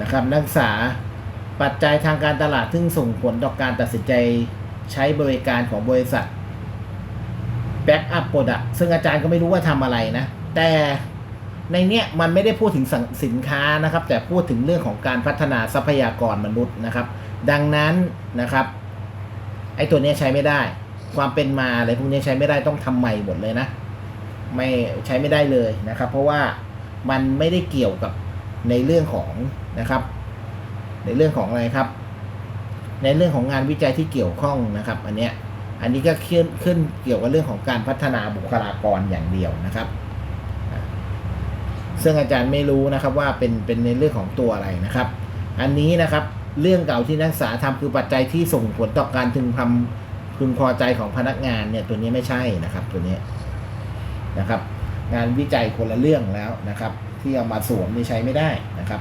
นะครับนักศึกษาปัจจัยทางการตลาดซึ่งส่งผลต่อการตัดสินใจใช้บริการของบริษัท Backup Product ซึ่งอาจารย์ก็ไม่รู้ว่าทำอะไรนะ แต่ในเนี้ยมันไม่ได้พูดถึงสินสินค้านะครับ แต่พูดถึงเรื่องของการพัฒนาทรัพยากรมนุษย์นะครับ ดังนั้นนะครับไอ้ตัวเนี้ยใช้ไม่ได้ ความเป็นมาอะไรพวกนี้ใช้ไม่ได้ต้องทำใหม่หมดเลยนะ ไม่ใช้ไม่ได้เลยนะครับ เพราะว่ามันไม่ได้เกี่ยวกับ ในเรื่องของนะครับ ในเรื่องของอะไรครับ ในเรื่องของงานวิจัยที่เกี่ยวข้องนะครับ อันเนี้ยอันนี้ก็ขึ้นขึ้นเกี่ยวกับเรื่องของการพัฒนาบุคลากรอย่างเดียวนะครับ ซึ่งอาจารย์ไม่รู้นะครับว่าเป็นเป็นในเรื่องของตัวอะไรนะครับ อันนี้นะครับเรื่องเก่าที่นักศึกษาทำคือปัจจัยที่ส่งผลต่อการพึงทำพึงพอใจของพนักงานเนี่ยตัวนี้ไม่ใช่นะครับ ตัวนี้นะครับ งานวิจัยคนละเรื่องแล้วนะครับ ที่เอามาสวมนี่ใช้ไม่ได้นะครับ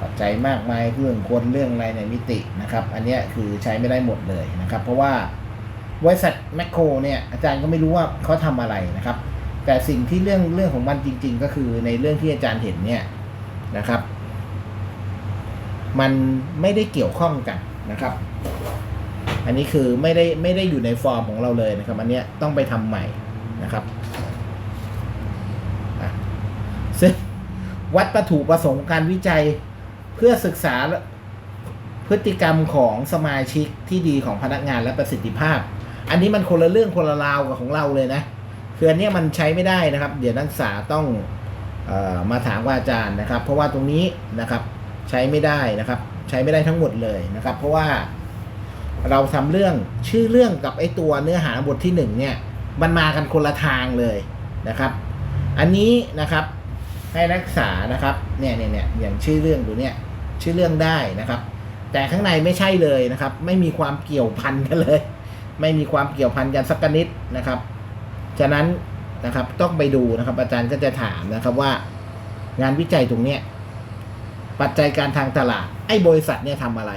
ปัจจัยมากมายเรื่องคนเรื่องอะไรในมิตินะครับ อันนี้คือใช้ไม่ได้หมดเลยนะครับ เพราะว่าบริษัทแมคโครเนี่ยอาจารย์ก็ไม่รู้ว่าเขาทำอะไรนะครับ แต่สิ่งที่เรื่องเรื่องของมันจริง ๆ ก็คือในเรื่องที่อาจารย์เห็นเนี่ยนะครับ มันไม่ได้เกี่ยวข้องกันนะครับ อันนี้คือไม่ได้ไม่ได้อยู่ในฟอร์มของเราเลยนะครับ อันเนี้ยต้องไปทำใหม่ นะครับซึ่งวัดประถูประสงค์การวิจัยเพื่อศึกษาพฤติกรรมของสมาชิกที่ดีของพนักงานและประสิทธิภาพ อันนี้มันคนละเรื่องคนละราวกับของเราเลยนะคืออันนี้มันใช้ไม่ได้นะครับ เดี๋ยวนักศึกษาต้องออมาถามว่าอาจารย์นะครับ เพราะว่าตรงนี้นะครับใช้ไม่ได้นะครับ ใช้ไม่ได้ทั้งหมดเลยนะครับ เพราะว่าเราทำเรื่องชื่อเรื่องกับไอตัวเนื้อหาบทที่หนึ่งเนี่ย มันมากันคนละทางเลยนะครับ อันนี้นะครับให้นักศึกษานะครับเนี่ยเนี่ยเนี่ยอย่างชื่อเรื่องดูเนี่ยชื่อเรื่องได้นะครับ แต่ข้างในไม่ใช่เลยนะครับ ไม่มีความเกี่ยวพันกันเลย ไม่มีความเกี่ยวพันกันสักนิดนะครับ ฉะนั้นนะครับต้องไปดูนะครับ อาจารย์ก็จะถามนะครับว่า งานวิจัยตรงเนี้ยปัจจัยการทางตลาดไอ้บริษัทเนี่ยทำอะไร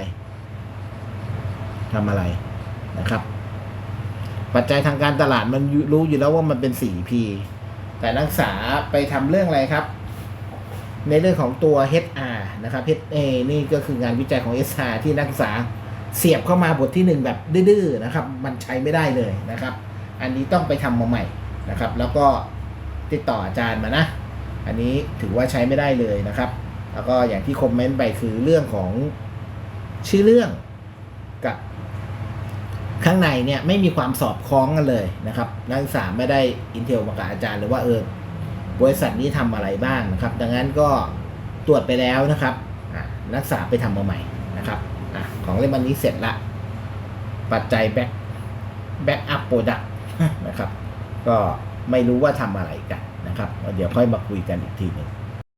ทำอะไรนะครับ ปัจจัยทางการตลาดมันรู้อยู่แล้วว่ามันเป็น 4P แต่นักศึกษาไปทำเรื่องอะไรครับ ในเรื่องของตัว HR นะครับ HA นี่ก็คืองานวิจัยของ SR ที่นักศึกษาเสียบเข้ามาบทที่หนึ่งแบบดื้อๆนะครับ มันใช้ไม่ได้เลยนะครับ อันนี้ต้องไปทำมาใหม่นะครับ แล้วก็ติดต่ออาจารย์มานะ อันนี้ถือว่าใช้ไม่ได้เลยนะครับ แล้วก็อย่างที่คอมเมนต์ไปคือเรื่องของชื่อเรื่องกับ ข้างในเนี่ยไม่มีความสอดคล้องกันเลยนะครับ นักศึกษาไม่ได้อินเทลมากับอาจารย์หรือว่าเออบริษัทนี้ทำอะไรบ้างนะครับ ดังนั้นก็ตรวจไปแล้วนะครับนักศึกษาไปทำมาใหม่นะครับอของเล่มนนี้เสร็จละ ปัจจัยแบ็คแบ็กอัพโปรดักนะครับ ก็ไม่รู้ว่าทำอะไรกันนะครับ เดี๋ยวค่อยมาคุยกันอีกทีหนึ่ง